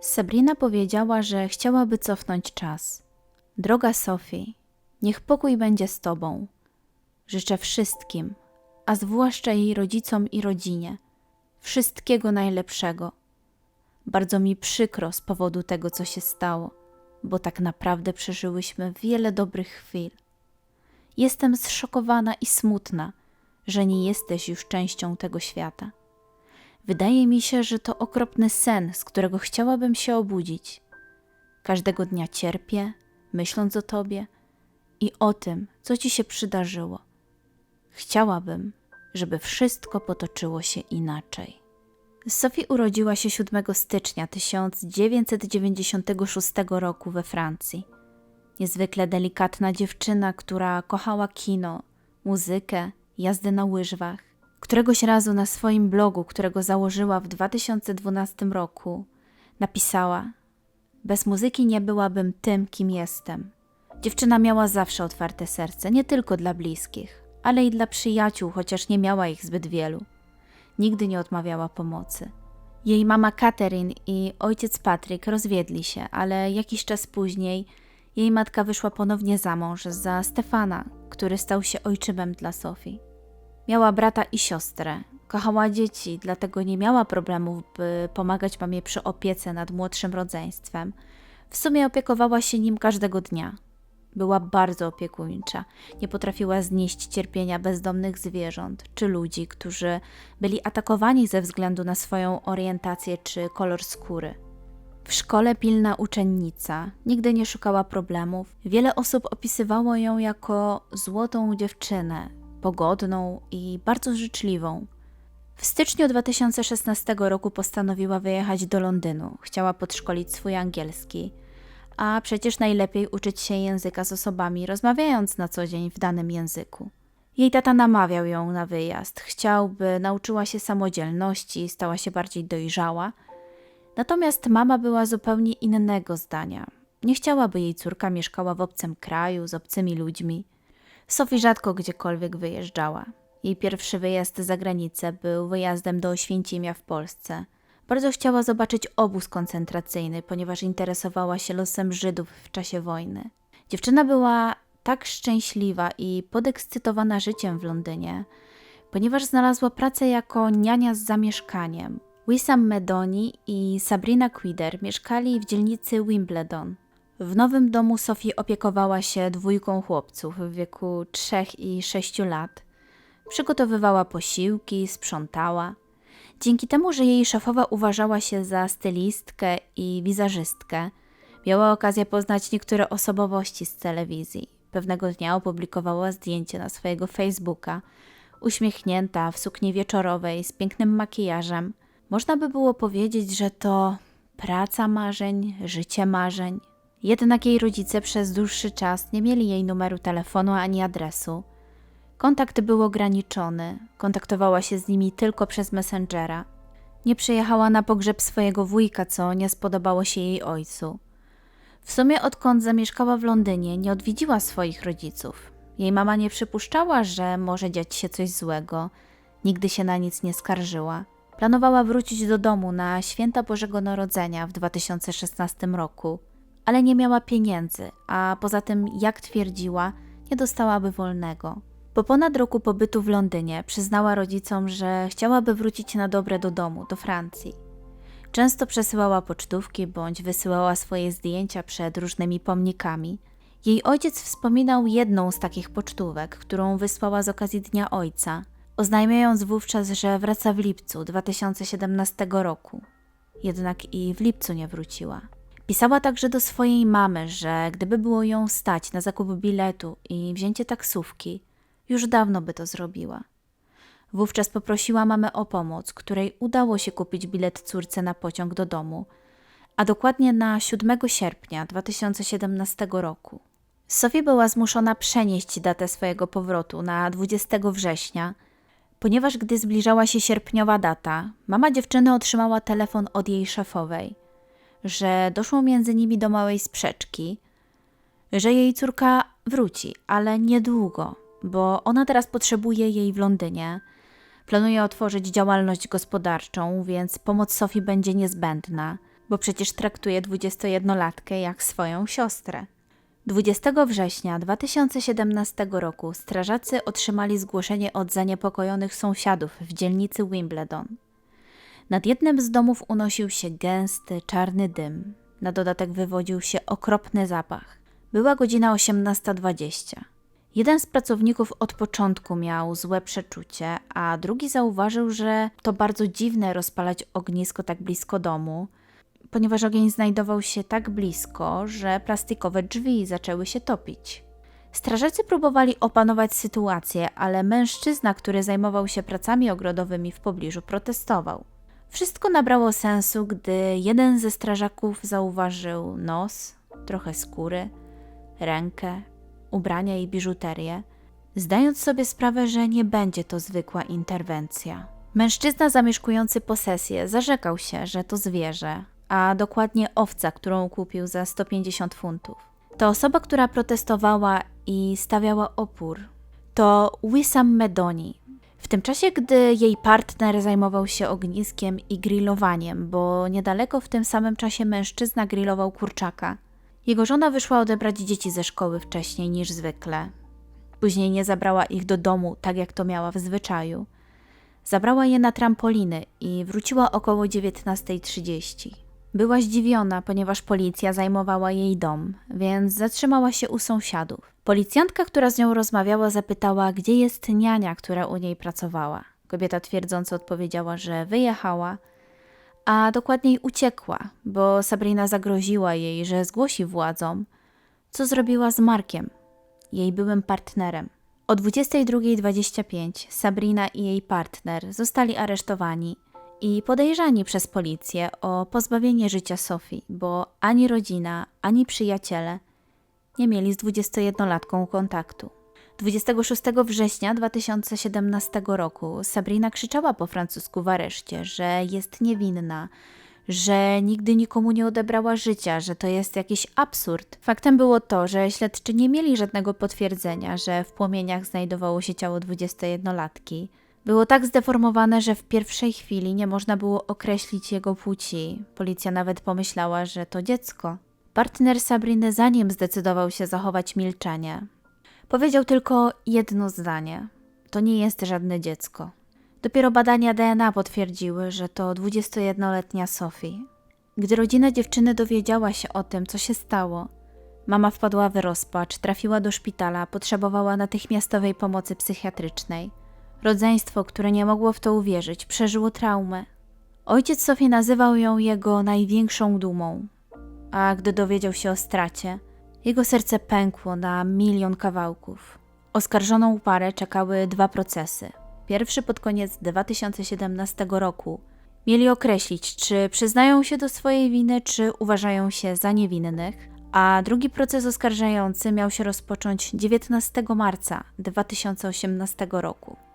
Sabrina powiedziała, że chciałaby cofnąć czas. Droga Sofii, niech pokój będzie z tobą. Życzę wszystkim, a zwłaszcza jej rodzicom i rodzinie, wszystkiego najlepszego. Bardzo mi przykro z powodu tego, co się stało, bo tak naprawdę przeżyłyśmy wiele dobrych chwil. Jestem zszokowana i smutna, że nie jesteś już częścią tego świata. Wydaje mi się, że to okropny sen, z którego chciałabym się obudzić. Każdego dnia cierpię, myśląc o tobie i o tym, co ci się przydarzyło. Chciałabym, żeby wszystko potoczyło się inaczej. Sophie urodziła się 7 stycznia 1996 roku we Francji. Niezwykle delikatna dziewczyna, która kochała kino, muzykę, jazdę na łyżwach. Któregoś razu na swoim blogu, którego założyła w 2012 roku, napisała: Bez muzyki nie byłabym tym, kim jestem. Dziewczyna miała zawsze otwarte serce, nie tylko dla bliskich, ale i dla przyjaciół, chociaż nie miała ich zbyt wielu. Nigdy nie odmawiała pomocy. Jej mama Catherine i ojciec Patryk rozwiedli się, ale jakiś czas później jej matka wyszła ponownie za mąż za Stefana, który stał się ojczymem dla Sofii. Miała brata i siostrę. Kochała dzieci, dlatego nie miała problemów, by pomagać mamie przy opiece nad młodszym rodzeństwem. W sumie opiekowała się nim każdego dnia. Była bardzo opiekuńcza. Nie potrafiła znieść cierpienia bezdomnych zwierząt czy ludzi, którzy byli atakowani ze względu na swoją orientację czy kolor skóry. W szkole pilna uczennica, nigdy nie szukała problemów. Wiele osób opisywało ją jako złotą dziewczynę, pogodną i bardzo życzliwą. W styczniu 2016 roku postanowiła wyjechać do Londynu. Chciała podszkolić swój angielski, a przecież najlepiej uczyć się języka z osobami, rozmawiając na co dzień w danym języku. Jej tata namawiał ją na wyjazd. Chciał, by nauczyła się samodzielności, stała się bardziej dojrzała. Natomiast mama była zupełnie innego zdania. Nie chciała, by jej córka mieszkała w obcym kraju, z obcymi ludźmi. Sophie rzadko gdziekolwiek wyjeżdżała. Jej pierwszy wyjazd za granicę był wyjazdem do Oświęcimia w Polsce. Bardzo chciała zobaczyć obóz koncentracyjny, ponieważ interesowała się losem Żydów w czasie wojny. Dziewczyna była tak szczęśliwa i podekscytowana życiem w Londynie, ponieważ znalazła pracę jako niania z zamieszkaniem. Wissam Medoni i Sabrina Quider mieszkali w dzielnicy Wimbledon. W nowym domu Sophie opiekowała się dwójką chłopców w wieku 3 i 6 lat. Przygotowywała posiłki, sprzątała. Dzięki temu, że jej szefowa uważała się za stylistkę i wizerzystkę, miała okazję poznać niektóre osobowości z telewizji. Pewnego dnia opublikowała zdjęcie na swojego Facebooka, uśmiechnięta w sukni wieczorowej z pięknym makijażem. Można by było powiedzieć, że to praca marzeń, życie marzeń. Jednak jej rodzice przez dłuższy czas nie mieli jej numeru telefonu ani adresu. Kontakt był ograniczony, kontaktowała się z nimi tylko przez Messengera. Nie przyjechała na pogrzeb swojego wujka, co nie spodobało się jej ojcu. W sumie odkąd zamieszkała w Londynie, nie odwiedziła swoich rodziców. Jej mama nie przypuszczała, że może dziać się coś złego. Nigdy się na nic nie skarżyła. Planowała wrócić do domu na święta Bożego Narodzenia w 2016 roku, ale nie miała pieniędzy, a poza tym, jak twierdziła, nie dostałaby wolnego. Po ponad roku pobytu w Londynie przyznała rodzicom, że chciałaby wrócić na dobre do domu, do Francji. Często przesyłała pocztówki bądź wysyłała swoje zdjęcia przed różnymi pomnikami. Jej ojciec wspominał jedną z takich pocztówek, którą wysłała z okazji Dnia Ojca, oznajmiając wówczas, że wraca w lipcu 2017 roku. Jednak i w lipcu nie wróciła. Pisała także do swojej mamy, że gdyby było ją stać na zakup biletu i wzięcie taksówki, już dawno by to zrobiła. Wówczas poprosiła mamę o pomoc, której udało się kupić bilet córce na pociąg do domu, a dokładnie na 7 sierpnia 2017 roku. Sofia była zmuszona przenieść datę swojego powrotu na 20 września, ponieważ gdy zbliżała się sierpniowa data, mama dziewczyny otrzymała telefon od jej szefowej, że doszło między nimi do małej sprzeczki, że jej córka wróci, ale niedługo, bo ona teraz potrzebuje jej w Londynie. Planuje otworzyć działalność gospodarczą, więc pomoc Sofii będzie niezbędna. bo przecież traktuje 21-latkę jak swoją siostrę. 20 września 2017 roku strażacy otrzymali zgłoszenie od zaniepokojonych sąsiadów w dzielnicy Wimbledon. Nad jednym z domów unosił się gęsty, czarny dym. Na dodatek wywodził się okropny zapach. Była godzina 18.20. Jeden z pracowników od początku miał złe przeczucie, a drugi zauważył, że to bardzo dziwne rozpalać ognisko tak blisko domu, ponieważ ogień znajdował się tak blisko, że plastikowe drzwi zaczęły się topić. Strażacy próbowali opanować sytuację, ale mężczyzna, który zajmował się pracami ogrodowymi w pobliżu, protestował. Wszystko nabrało sensu, gdy jeden ze strażaków zauważył nos, trochę skóry, rękę, ubrania i biżuterię, zdając sobie sprawę, że nie będzie to zwykła interwencja. Mężczyzna zamieszkujący posesję zarzekał się, że to zwierzę, a dokładnie owca, którą kupił za 150 funtów. To osoba, która protestowała i stawiała opór, to Wissam Medoni. W tym czasie, gdy jej partner zajmował się ogniskiem i grillowaniem, bo niedaleko w tym samym czasie mężczyzna grillował kurczaka. Jego żona wyszła odebrać dzieci ze szkoły wcześniej niż zwykle. Później nie zabrała ich do domu, tak jak to miała w zwyczaju. Zabrała je na trampoliny i wróciła około 19.30. Była zdziwiona, ponieważ policja zajmowała jej dom, więc zatrzymała się u sąsiadów. Policjantka, która z nią rozmawiała, zapytała, gdzie jest niania, która u niej pracowała. Kobieta twierdząco odpowiedziała, że wyjechała, a dokładniej uciekła, bo Sabrina zagroziła jej, że zgłosi władzom, co zrobiła z Markiem, jej byłym partnerem. O 22.25 Sabrina i jej partner zostali aresztowani i podejrzani przez policję o pozbawienie życia Sofii, bo ani rodzina, ani przyjaciele nie mieli z 21-latką kontaktu. 26 września 2017 roku Sabrina krzyczała po francusku w areszcie, że jest niewinna, że nigdy nikomu nie odebrała życia, że to jest jakiś absurd. Faktem było to, że śledczy nie mieli żadnego potwierdzenia, że w płomieniach znajdowało się ciało 21-latki. Było tak zdeformowane, że w pierwszej chwili nie można było określić jego płci. Policja nawet pomyślała, że to dziecko. Partner Sabriny zanim zdecydował się zachować milczenie. Powiedział tylko jedno zdanie: To nie jest żadne dziecko. Dopiero badania DNA potwierdziły, że to 21-letnia Sophie. Gdy rodzina dziewczyny dowiedziała się o tym, co się stało, mama wpadła w rozpacz, trafiła do szpitala, potrzebowała natychmiastowej pomocy psychiatrycznej. Rodzeństwo, które nie mogło w to uwierzyć, przeżyło traumę. Ojciec Sofii nazywał ją jego największą dumą, a gdy dowiedział się o stracie, jego serce pękło na milion kawałków. Oskarżoną parę czekały dwa procesy. Pierwszy pod koniec 2017 roku. Mieli określić, czy przyznają się do swojej winy, czy uważają się za niewinnych, a drugi proces oskarżający miał się rozpocząć 19 marca 2018 roku.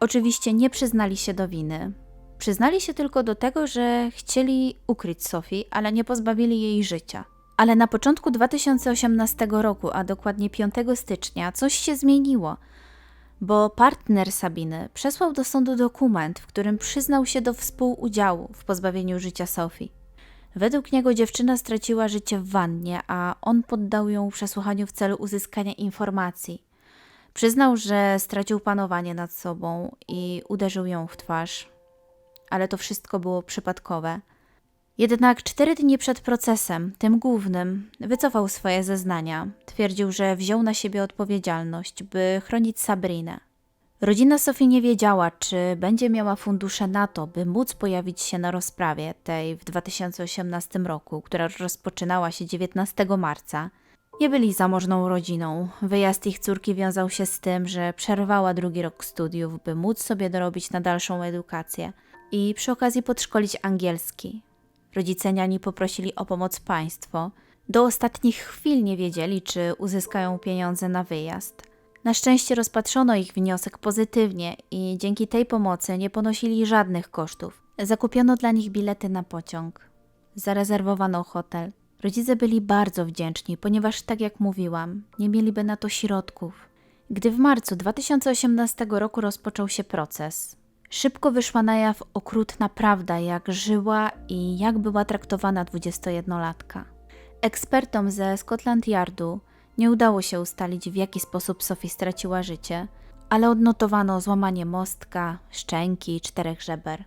Oczywiście nie przyznali się do winy. Przyznali się tylko do tego, że chcieli ukryć Sofii, ale nie pozbawili jej życia. Ale na początku 2018 roku, a dokładnie 5 stycznia, coś się zmieniło, bo partner Sabiny przesłał do sądu dokument, w którym przyznał się do współudziału w pozbawieniu życia Sofii. Według niego dziewczyna straciła życie w wannie, a on poddał ją przesłuchaniu w celu uzyskania informacji. Przyznał, że stracił panowanie nad sobą i uderzył ją w twarz, ale to wszystko było przypadkowe. Jednak cztery dni przed procesem, tym głównym, wycofał swoje zeznania. Twierdził, że wziął na siebie odpowiedzialność, by chronić Sabrinę. Rodzina Sofii nie wiedziała, czy będzie miała fundusze na to, by móc pojawić się na rozprawie tej w 2018 roku, która rozpoczynała się 19 marca. Nie byli zamożną rodziną. Wyjazd ich córki wiązał się z tym, że przerwała drugi rok studiów, by móc sobie dorobić na dalszą edukację i przy okazji podszkolić angielski. Rodzice niani poprosili o pomoc państwo. Do ostatnich chwil nie wiedzieli, czy uzyskają pieniądze na wyjazd. Na szczęście rozpatrzono ich wniosek pozytywnie i dzięki tej pomocy nie ponosili żadnych kosztów. Zakupiono dla nich bilety na pociąg. Zarezerwowano hotel. Rodzice byli bardzo wdzięczni, ponieważ, tak jak mówiłam, nie mieliby na to środków. Gdy w marcu 2018 roku rozpoczął się proces, Szybko wyszła na jaw okrutna prawda, jak żyła i jak była traktowana 21-latka. Ekspertom ze Scotland Yardu nie udało się ustalić, w jaki sposób Sophie straciła życie, ale odnotowano złamanie mostka, szczęki i czterech żeber.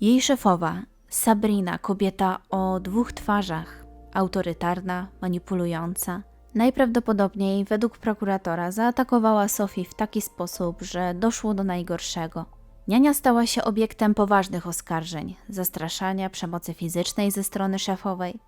Jej szefowa, Sabrina, kobieta o dwóch twarzach, autorytarna, manipulująca, najprawdopodobniej według prokuratora zaatakowała Sophie w taki sposób, że doszło do najgorszego. Niania stała się obiektem poważnych oskarżeń, zastraszania, przemocy fizycznej ze strony szefowej.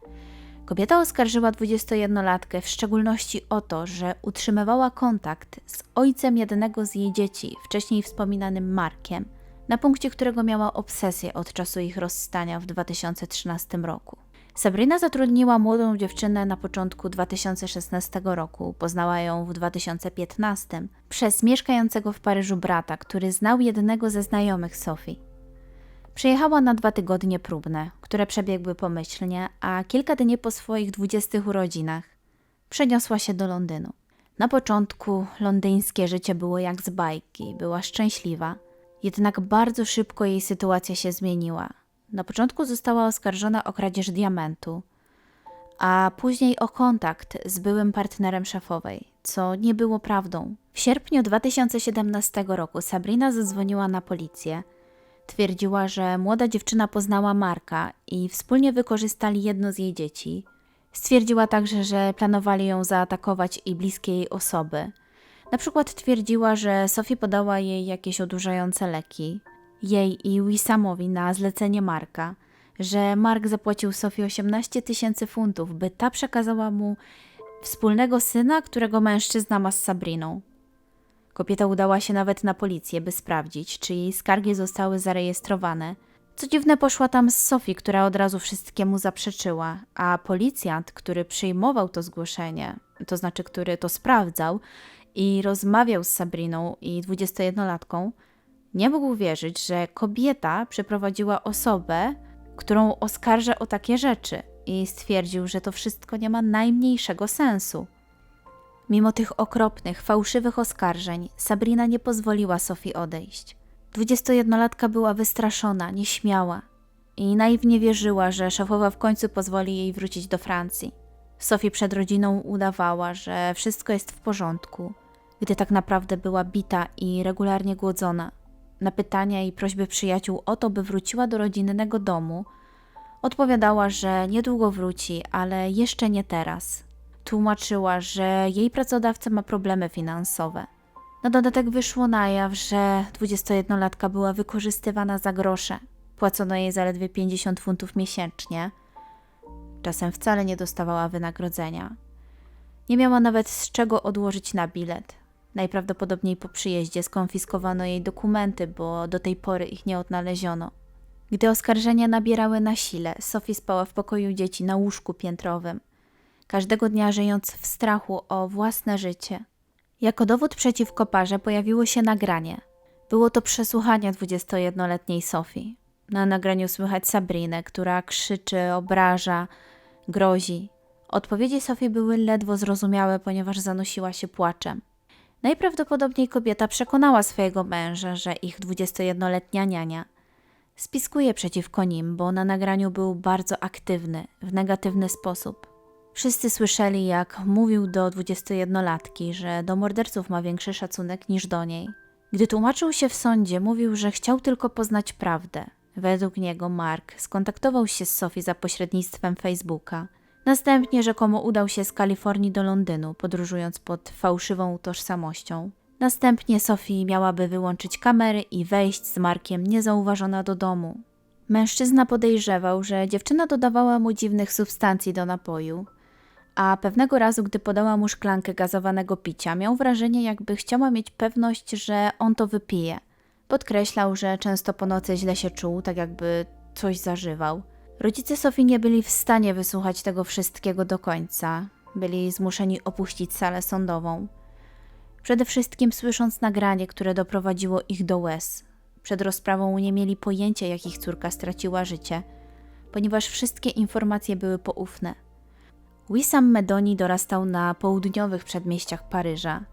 Kobieta oskarżyła 21-latkę w szczególności o to, że utrzymywała kontakt z ojcem jednego z jej dzieci, wcześniej wspominanym Markiem, na punkcie którego miała obsesję od czasu ich rozstania w 2013 roku. Sabrina zatrudniła młodą dziewczynę na początku 2016 roku, poznała ją w 2015 przez mieszkającego w Paryżu brata, który znał jednego ze znajomych Sofii. Przyjechała na dwa tygodnie próbne, które przebiegły pomyślnie, a kilka dni po swoich dwudziestych urodzinach przeniosła się do Londynu. Na początku londyńskie życie było jak z bajki, była szczęśliwa, jednak bardzo szybko jej sytuacja się zmieniła. Na początku została oskarżona o kradzież diamentu, a później o kontakt z byłym partnerem szefowej, co nie było prawdą. W sierpniu 2017 roku Sabrina zadzwoniła na policję. Twierdziła, że młoda dziewczyna poznała Marka i wspólnie wykorzystali jedno z jej dzieci. Stwierdziła także, że planowali ją zaatakować i bliskie jej osoby. Na przykład twierdziła, że Sophie podała jej jakieś odurzające leki, jej i Wisamowi na zlecenie Marka, że Mark zapłacił Sofii 18 tysięcy funtów, by ta przekazała mu wspólnego syna, którego mężczyzna ma z Sabriną. Kobieta udała się nawet na policję, by sprawdzić, czy jej skargi zostały zarejestrowane. Co dziwne, poszła tam z Sofii, która od razu wszystkiemu zaprzeczyła, a policjant, który przyjmował to zgłoszenie, to znaczy, który to sprawdzał i rozmawiał z Sabriną i 21-latką, nie mógł wierzyć, że kobieta przeprowadziła osobę, którą oskarża o takie rzeczy i stwierdził, że to wszystko nie ma najmniejszego sensu. Mimo tych okropnych, fałszywych oskarżeń, Sabrina nie pozwoliła Sofii odejść. 21-latka była wystraszona, nieśmiała i naiwnie wierzyła, że szefowa w końcu pozwoli jej wrócić do Francji. Sofie przed rodziną udawała, że wszystko jest w porządku, gdy tak naprawdę była bita i regularnie głodzona. Na pytania i prośby przyjaciół o to, by wróciła do rodzinnego domu, odpowiadała, że niedługo wróci, ale jeszcze nie teraz. Tłumaczyła, że jej pracodawca ma problemy finansowe. Na dodatek wyszło na jaw, że 21-latka była wykorzystywana za grosze. Płacono jej zaledwie 50 funtów miesięcznie. Czasem wcale nie dostawała wynagrodzenia. Nie miała nawet z czego odłożyć na bilet. Najprawdopodobniej po przyjeździe skonfiskowano jej dokumenty, bo do tej pory ich nie odnaleziono. Gdy oskarżenia nabierały na sile, Sophie spała w pokoju dzieci na łóżku piętrowym, każdego dnia żyjąc w strachu o własne życie. Jako dowód przeciwko parze pojawiło się nagranie. Było to przesłuchanie 21-letniej Sophie. Na nagraniu słychać Sabrinę, która krzyczy, obraża, grozi. Odpowiedzi Sophie były ledwo zrozumiałe, ponieważ zanosiła się płaczem. Najprawdopodobniej kobieta przekonała swojego męża, że ich 21-letnia niania spiskuje przeciwko nim, bo na nagraniu był bardzo aktywny, w negatywny sposób. Wszyscy słyszeli, jak mówił do 21-latki, że do morderców ma większy szacunek niż do niej. Gdy tłumaczył się w sądzie, mówił, że chciał tylko poznać prawdę. Według niego Mark skontaktował się z Sophie za pośrednictwem Facebooka – Następnie rzekomo udał się z Kalifornii do Londynu, podróżując pod fałszywą tożsamością. Następnie Sophie miałaby wyłączyć kamery i wejść z Markiem niezauważona do domu. Mężczyzna podejrzewał, że dziewczyna dodawała mu dziwnych substancji do napoju, a pewnego razu, gdy podała mu szklankę gazowanego picia, miał wrażenie, jakby chciała mieć pewność, że on to wypije. Podkreślał, że często po nocy źle się czuł, tak jakby coś zażywał. Rodzice Sofii nie byli w stanie wysłuchać tego wszystkiego do końca. Byli zmuszeni opuścić salę sądową. Przede wszystkim słysząc nagranie, które doprowadziło ich do łez. Przed rozprawą nie mieli pojęcia, jak ich córka straciła życie, ponieważ wszystkie informacje były poufne. Wissam Medoni dorastał na południowych przedmieściach Paryża.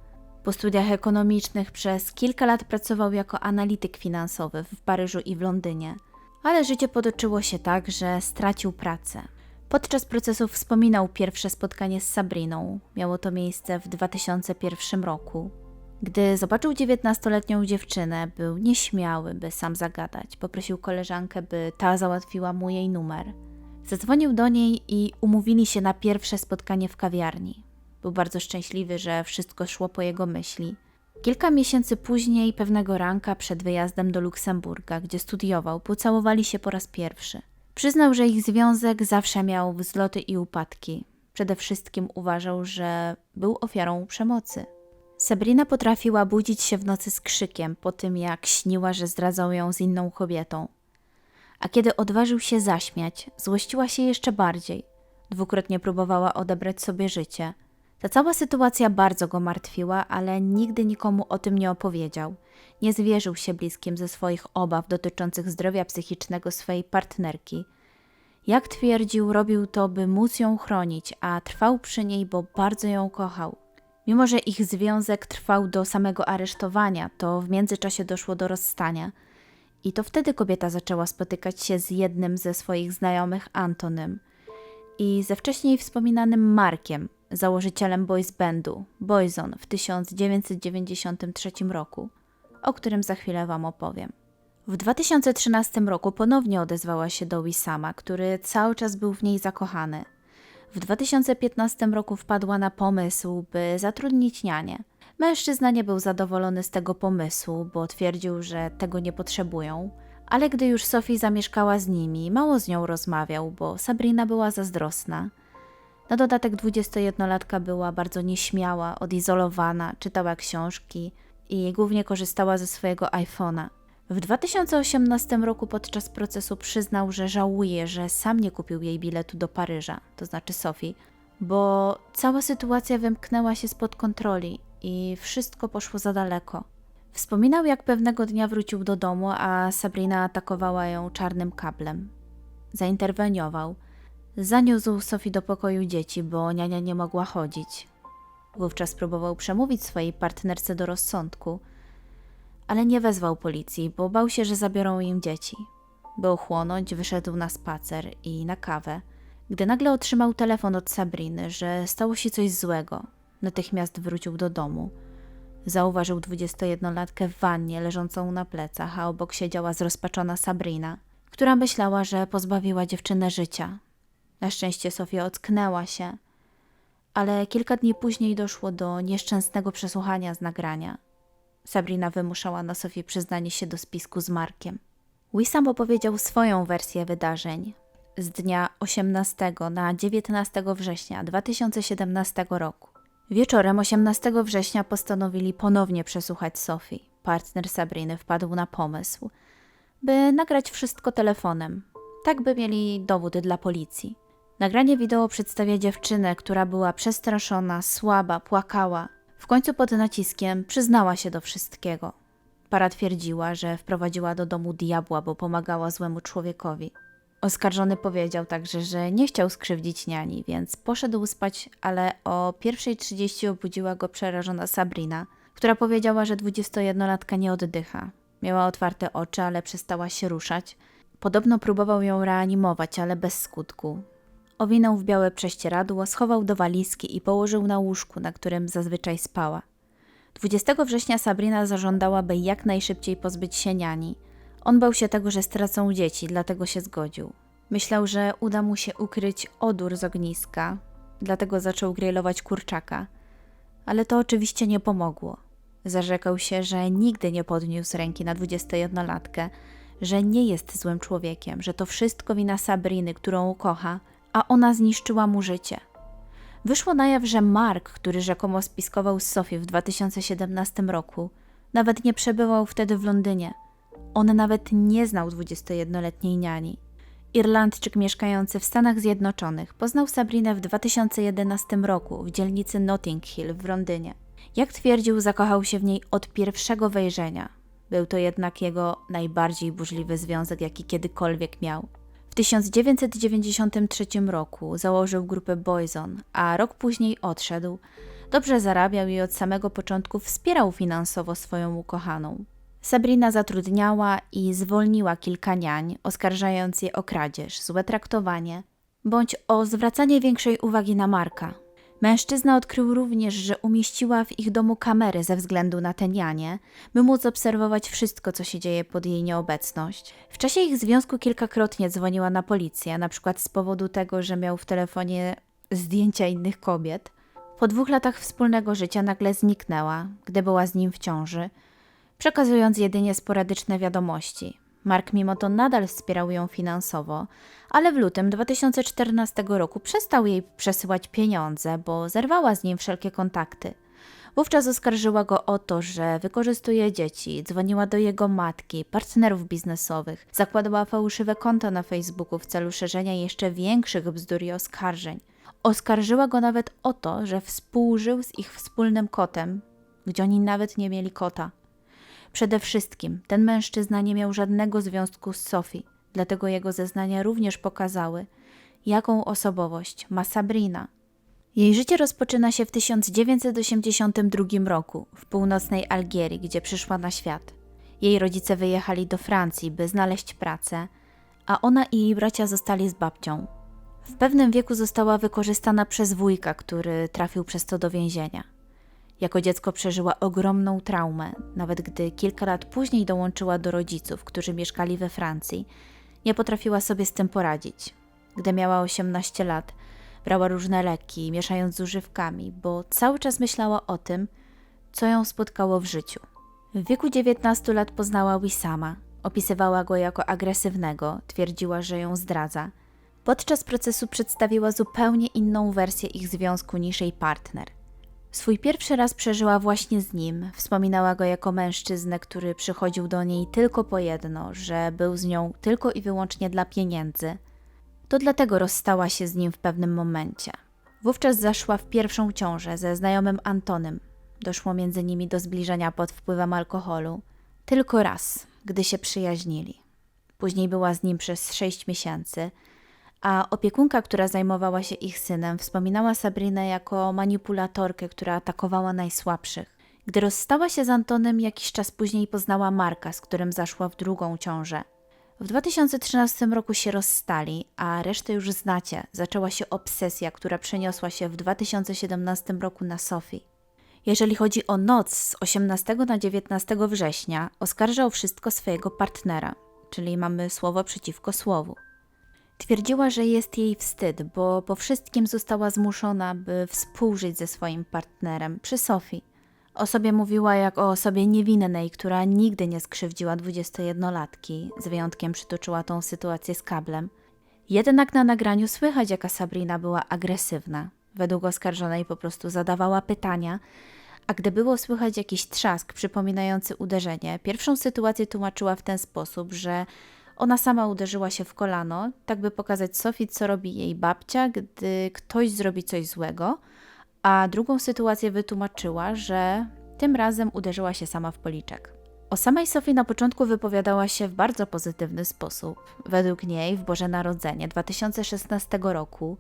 Po studiach ekonomicznych przez kilka lat pracował jako analityk finansowy w Paryżu i w Londynie, ale życie potoczyło się tak, że stracił pracę. Podczas procesu wspominał pierwsze spotkanie z Sabriną. Miało to miejsce w 2001 roku. Gdy zobaczył 19-letnią dziewczynę, był nieśmiały, by sam zagadać. Poprosił koleżankę, by ta załatwiła mu jej numer. Zadzwonił do niej i umówili się na pierwsze spotkanie w kawiarni. Był bardzo szczęśliwy, że wszystko szło po jego myśli. Kilka miesięcy później, pewnego ranka przed wyjazdem do Luksemburga, gdzie studiował, pocałowali się po raz pierwszy. Przyznał, że ich związek zawsze miał wzloty i upadki. Przede wszystkim uważał, że był ofiarą przemocy. Sabrina potrafiła budzić się w nocy z krzykiem po tym, jak śniła, że zdradzał ją z inną kobietą. A kiedy odważył się zaśmiać, złościła się jeszcze bardziej. Dwukrotnie próbowała odebrać sobie życie. Ta cała sytuacja bardzo go martwiła, ale nigdy nikomu o tym nie opowiedział. Nie zwierzył się bliskim ze swoich obaw dotyczących zdrowia psychicznego swojej partnerki. Jak twierdził, robił to, by móc ją chronić, a trwał przy niej, bo bardzo ją kochał. Mimo, że ich związek trwał do samego aresztowania, to w międzyczasie doszło do rozstania. I to wtedy kobieta zaczęła spotykać się z jednym ze swoich znajomych, Antonym, i ze wcześniej wspominanym Markiem, założycielem boys bandu Boyzone w 1993 roku, o którym za chwilę Wam opowiem. W 2013 roku ponownie odezwała się do Wisama, który cały czas był w niej zakochany. W 2015 roku wpadła na pomysł, by zatrudnić nianię. Mężczyzna nie był zadowolony z tego pomysłu, bo twierdził, że tego nie potrzebują. Ale gdy już Sophie zamieszkała z nimi, mało z nią rozmawiał, bo Sabrina była zazdrosna. Na dodatek 21-latka była bardzo nieśmiała, odizolowana, czytała książki i głównie korzystała ze swojego iPhone'a. W 2018 roku podczas procesu przyznał, że żałuje, że sam nie kupił jej biletu do Paryża, to znaczy Sofii, bo cała sytuacja wymknęła się spod kontroli i wszystko poszło za daleko. Wspominał, jak pewnego dnia wrócił do domu, a Sabrina atakowała ją czarnym kablem. Zainterweniował. Zaniósł Sofii do pokoju dzieci, bo niania nie mogła chodzić. Wówczas próbował przemówić swojej partnerce do rozsądku, ale nie wezwał policji, bo bał się, że zabiorą im dzieci. By ochłonąć, wyszedł na spacer i na kawę, gdy nagle otrzymał telefon od Sabriny, że stało się coś złego. Natychmiast wrócił do domu. Zauważył 21-latkę w wannie leżącą na plecach, a obok siedziała zrozpaczona Sabrina, która myślała, że pozbawiła dziewczynę życia. Na szczęście Sofia ocknęła się, ale kilka dni później doszło do nieszczęsnego przesłuchania z nagrania. Sabrina wymuszała na Sofii przyznanie się do spisku z Markiem. Wissam opowiedział swoją wersję wydarzeń z dnia 18 na 19 września 2017 roku. Wieczorem 18 września postanowili ponownie przesłuchać Sofii. Partner Sabriny wpadł na pomysł, by nagrać wszystko telefonem, tak by mieli dowód dla policji. Nagranie wideo przedstawia dziewczynę, która była przestraszona, słaba, płakała. W końcu pod naciskiem przyznała się do wszystkiego. Para twierdziła, że wprowadziła do domu diabła, bo pomagała złemu człowiekowi. Oskarżony powiedział także, że nie chciał skrzywdzić niani, więc poszedł spać, ale o 1.30 obudziła go przerażona Sabrina, która powiedziała, że 21-latka nie oddycha. Miała otwarte oczy, ale przestała się ruszać. Podobno próbował ją reanimować, ale bez skutku. Owinął w białe prześcieradło, schował do walizki i położył na łóżku, na którym zazwyczaj spała. 20 września Sabrina zażądała, by jak najszybciej pozbyć się niani. On bał się tego, że stracą dzieci, dlatego się zgodził. Myślał, że uda mu się ukryć odór z ogniska, dlatego zaczął grillować kurczaka. Ale to oczywiście nie pomogło. Zarzekał się, że nigdy nie podniósł ręki na 21-latkę, że nie jest złym człowiekiem, że to wszystko wina Sabriny, którą kocha, a ona zniszczyła mu życie. Wyszło na jaw, że Mark, który rzekomo spiskował z Sofii w 2017 roku, nawet nie przebywał wtedy w Londynie. On nawet nie znał 21-letniej niani. Irlandczyk mieszkający w Stanach Zjednoczonych poznał Sabrinę w 2011 roku w dzielnicy Notting Hill w Londynie. Jak twierdził, zakochał się w niej od pierwszego wejrzenia. Był to jednak jego najbardziej burzliwy związek, jaki kiedykolwiek miał. W 1993 roku założył grupę Boyzone, a rok później odszedł, Dobrze zarabiał i od samego początku wspierał finansowo swoją ukochaną. Sabrina zatrudniała i zwolniła kilka niań, oskarżając je o kradzież, złe traktowanie bądź o zwracanie większej uwagi na Marka. Mężczyzna odkrył również, że umieściła w ich domu kamery ze względu na te nianie, by móc obserwować wszystko, co się dzieje pod jej nieobecność. W czasie ich związku kilkakrotnie dzwoniła na policję, na przykład z powodu tego, że miał w telefonie zdjęcia innych kobiet. Po dwóch latach wspólnego życia nagle zniknęła, gdy była z nim w ciąży, przekazując jedynie sporadyczne wiadomości. Mark mimo to nadal wspierał ją finansowo, ale w lutym 2014 roku przestał jej przesyłać pieniądze, bo zerwała z nim wszelkie kontakty. Wówczas oskarżyła go o to, że wykorzystuje dzieci, dzwoniła do jego matki, partnerów biznesowych, zakładała fałszywe konta na Facebooku w celu szerzenia jeszcze większych bzdur i oskarżeń. Oskarżyła go nawet o to, że współżył z ich wspólnym kotem, gdzie oni nawet nie mieli kota. Przede wszystkim ten mężczyzna nie miał żadnego związku z Sophie, dlatego jego zeznania również pokazały, jaką osobowość ma Sabrina. Jej życie rozpoczyna się w 1982 roku w północnej Algierii, gdzie przyszła na świat. Jej rodzice wyjechali do Francji, by znaleźć pracę, a ona i jej bracia zostali z babcią. W pewnym wieku została wykorzystana przez wujka, który trafił przez to do więzienia. Jako dziecko przeżyła ogromną traumę, nawet gdy kilka lat później dołączyła do rodziców, którzy mieszkali we Francji. Nie potrafiła sobie z tym poradzić. Gdy miała 18 lat, brała różne leki, mieszając z używkami, bo cały czas myślała o tym, co ją spotkało w życiu. W wieku 19 lat poznała Wisama. Opisywała go jako agresywnego, twierdziła, że ją zdradza. Podczas procesu przedstawiła zupełnie inną wersję ich związku niż jej partner. Swój pierwszy raz przeżyła właśnie z nim. Wspominała go jako mężczyznę, który przychodził do niej tylko po jedno, że był z nią tylko i wyłącznie dla pieniędzy. To dlatego rozstała się z nim w pewnym momencie. Wówczas zaszła w pierwszą ciążę ze znajomym Antonym. Doszło między nimi do zbliżenia pod wpływem alkoholu. Tylko raz, gdy się przyjaźnili. Później była z nim przez sześć miesięcy – a opiekunka, która zajmowała się ich synem, wspominała Sabrinę jako manipulatorkę, która atakowała najsłabszych. Gdy rozstała się z Antonem, jakiś czas później poznała Marka, z którym zaszła w drugą ciążę. W 2013 roku się rozstali, a resztę już znacie. Zaczęła się obsesja, która przeniosła się w 2017 roku na Sofii. Jeżeli chodzi o noc z 18 na 19 września, oskarżał wszystko swojego partnera, czyli mamy słowo przeciwko słowu. Twierdziła, że jest jej wstyd, bo po wszystkim została zmuszona, by współżyć ze swoim partnerem przy Sofii. O sobie mówiła jak o osobie niewinnej, która nigdy nie skrzywdziła 21-latki, z wyjątkiem przytoczyła tą sytuację z kablem. Jednak na nagraniu słychać, jaka Sabrina była agresywna. Według oskarżonej po prostu zadawała pytania, a gdy było słychać jakiś trzask przypominający uderzenie, pierwszą sytuację tłumaczyła w ten sposób, że ona sama uderzyła się w kolano, tak by pokazać Sofii, co robi jej babcia, gdy ktoś zrobi coś złego, a drugą sytuację wytłumaczyła, że tym razem uderzyła się sama w policzek. O samej Sofii na początku wypowiadała się w bardzo pozytywny sposób. Według niej w Boże Narodzenie 2016 roku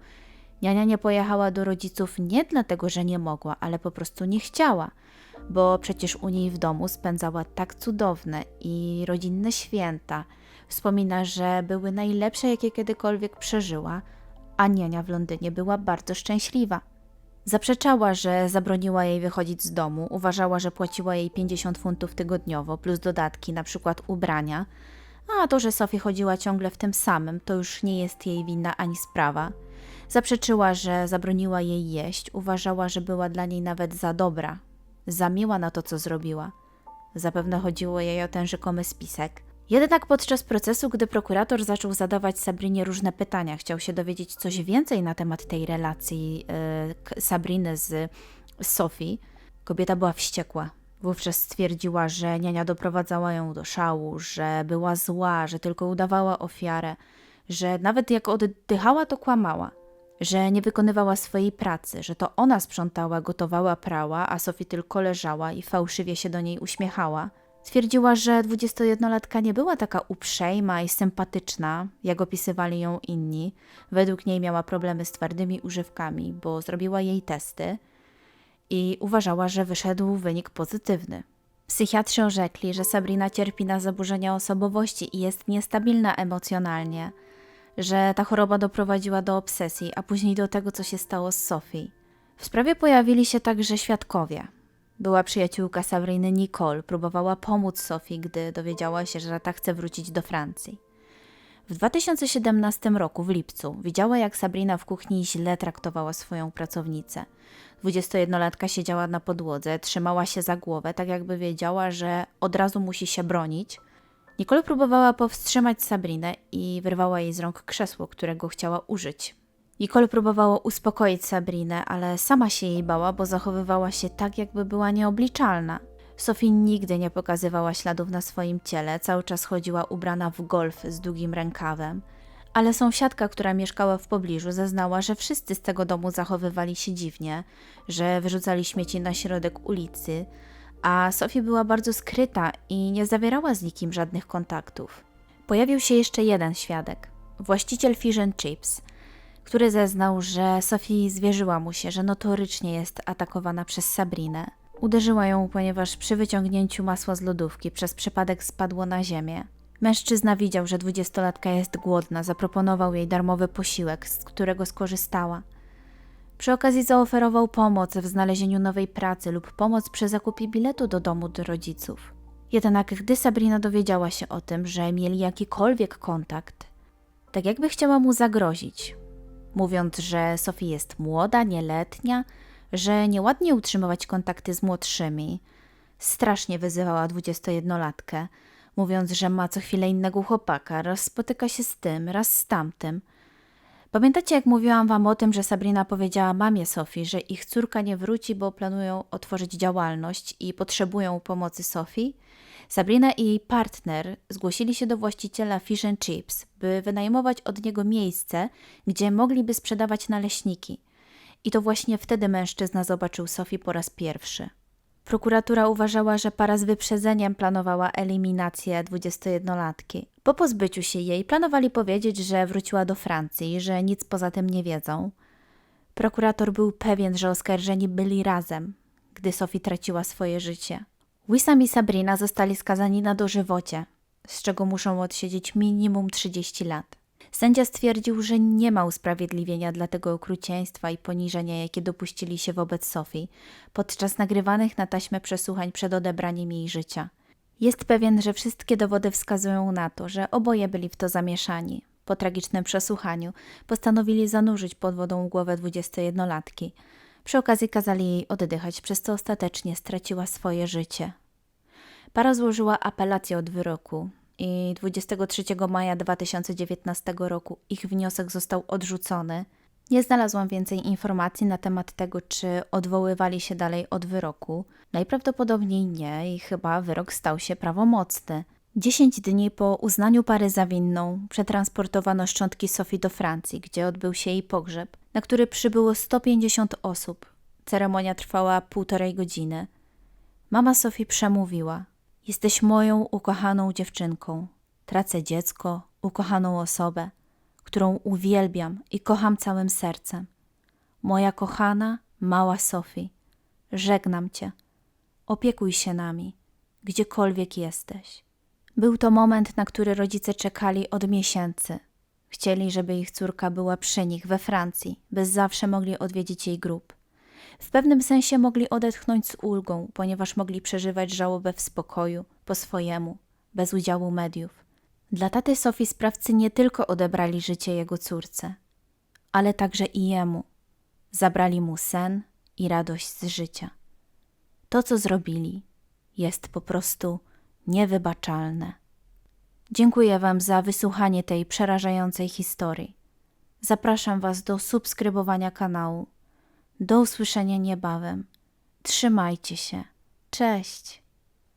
niania nie pojechała do rodziców nie dlatego, że nie mogła, ale po prostu nie chciała, bo przecież u niej w domu spędzała tak cudowne i rodzinne święta – Wspomina, że były najlepsze, jakie kiedykolwiek przeżyła, a niania w Londynie była bardzo szczęśliwa. Zaprzeczała, że zabroniła jej wychodzić z domu, uważała, że płaciła jej 50 funtów tygodniowo plus dodatki, na przykład ubrania, a to, że Sofie chodziła ciągle w tym samym, to już nie jest jej wina ani sprawa. Zaprzeczyła, że zabroniła jej jeść, uważała, że była dla niej nawet za dobra, za miła na to, co zrobiła. Zapewne chodziło jej o ten rzekomy spisek. Jednak podczas procesu, gdy prokurator zaczął zadawać Sabrinie różne pytania, chciał się dowiedzieć coś więcej na temat tej relacji y, Sabriny z Sophie, kobieta była wściekła. Wówczas stwierdziła, że niania doprowadzała ją do szału, że była zła, że tylko udawała ofiarę, że nawet jak oddychała, to kłamała, że nie wykonywała swojej pracy, że to ona sprzątała, gotowała, prała, a Sophie tylko leżała i fałszywie się do niej uśmiechała – Twierdziła, że 21-latka nie była taka uprzejma i sympatyczna, jak opisywali ją inni. Według niej miała problemy z twardymi używkami, bo zrobiła jej testy. i uważała, że wyszedł wynik pozytywny. Psychiatrzy orzekli, że Sabrina cierpi na zaburzenia osobowości i jest niestabilna emocjonalnie, że ta choroba doprowadziła do obsesji, a później do tego, co się stało z Sophie. W sprawie pojawili się także świadkowie. Była przyjaciółka Sabriny Nicole, próbowała pomóc Sophie, gdy dowiedziała się, że ta chce wrócić do Francji. W 2017 roku, w lipcu, widziała, jak Sabrina w kuchni źle traktowała swoją pracownicę. 21-latka siedziała na podłodze, trzymała się za głowę, tak jakby wiedziała, że od razu musi się bronić. Nicole próbowała powstrzymać Sabrinę i wyrwała jej z rąk krzesło, którego chciała użyć. Nicole próbowała uspokoić Sabrinę, ale sama się jej bała, bo zachowywała się tak, jakby była nieobliczalna. Sophie nigdy nie pokazywała śladów na swoim ciele, cały czas chodziła ubrana w golf z długim rękawem. Ale sąsiadka, która mieszkała w pobliżu, zeznała, że wszyscy z tego domu zachowywali się dziwnie, że wyrzucali śmieci na środek ulicy, a Sophie była bardzo skryta i nie zawierała z nikim żadnych kontaktów. Pojawił się jeszcze jeden świadek, właściciel Fish and Chips, który zeznał, że Sophie zwierzyła mu się, że notorycznie jest atakowana przez Sabrinę. Uderzyła ją, ponieważ przy wyciągnięciu masła z lodówki przez przypadek spadło na ziemię. Mężczyzna widział, że dwudziestolatka jest głodna, zaproponował jej darmowy posiłek, z którego skorzystała. Przy okazji zaoferował pomoc w znalezieniu nowej pracy lub pomoc przy zakupie biletu do domu do rodziców. Jednak gdy Sabrina dowiedziała się o tym, że mieli jakikolwiek kontakt, tak jakby chciała mu zagrozić, mówiąc, że Sophie jest młoda, nieletnia, że nieładnie utrzymywać kontakty z młodszymi. Strasznie wyzywała 21-latkę, mówiąc, że ma co chwilę innego chłopaka, raz spotyka się z tym, raz z tamtym. Pamiętacie, jak mówiłam wam o tym, że Sabrina powiedziała mamie Sofii, że ich córka nie wróci, bo planują otworzyć działalność i potrzebują pomocy Sofii? Sabrina i jej partner zgłosili się do właściciela Fish and Chips, by wynajmować od niego miejsce, gdzie mogliby sprzedawać naleśniki. I to właśnie wtedy mężczyzna zobaczył Sofii po raz pierwszy. Prokuratura uważała, że para z wyprzedzeniem planowała eliminację 21-latki. Po pozbyciu się jej planowali powiedzieć, że wróciła do Francji że nic poza tym nie wiedzą. Prokurator był pewien, że oskarżeni byli razem, gdy Sophie traciła swoje życie. Wissam i Sabrina zostali skazani na dożywocie, z czego muszą odsiedzieć minimum 30 lat. Sędzia stwierdził, że nie ma usprawiedliwienia dla tego okrucieństwa i poniżenia, jakie dopuścili się wobec Sofii podczas nagrywanych na taśmę przesłuchań przed odebraniem jej życia. Jest pewien, że wszystkie dowody wskazują na to, że oboje byli w to zamieszani. Po tragicznym przesłuchaniu postanowili zanurzyć pod wodą głowę 21-latki. Przy okazji kazali jej oddychać, przez co ostatecznie straciła swoje życie. Para złożyła apelację od wyroku i 23 maja 2019 roku ich wniosek został odrzucony. Nie znalazłam więcej informacji na temat tego, czy odwoływali się dalej od wyroku. Najprawdopodobniej nie i chyba wyrok stał się prawomocny. Dziesięć dni po uznaniu pary za winną przetransportowano szczątki Sofii do Francji, gdzie odbył się jej pogrzeb, na który przybyło 150 osób. Ceremonia trwała półtorej godziny. Mama Sofii przemówiła. Jesteś moją ukochaną dziewczynką. Tracę dziecko, ukochaną osobę, którą uwielbiam i kocham całym sercem. Moja kochana, mała Sofii, żegnam cię. Opiekuj się nami, gdziekolwiek jesteś. Był to moment, na który rodzice czekali od miesięcy. Chcieli, żeby ich córka była przy nich we Francji, by zawsze mogli odwiedzić jej grób. W pewnym sensie mogli odetchnąć z ulgą, ponieważ mogli przeżywać żałobę w spokoju, po swojemu, bez udziału mediów. Dla taty Sofii sprawcy nie tylko odebrali życie jego córce, ale także i jemu. Zabrali mu sen i radość z życia. To, co zrobili, jest po prostu niewybaczalne. Dziękuję Wam za wysłuchanie tej przerażającej historii. Zapraszam Was do subskrybowania kanału. Do usłyszenia niebawem. Trzymajcie się. Cześć.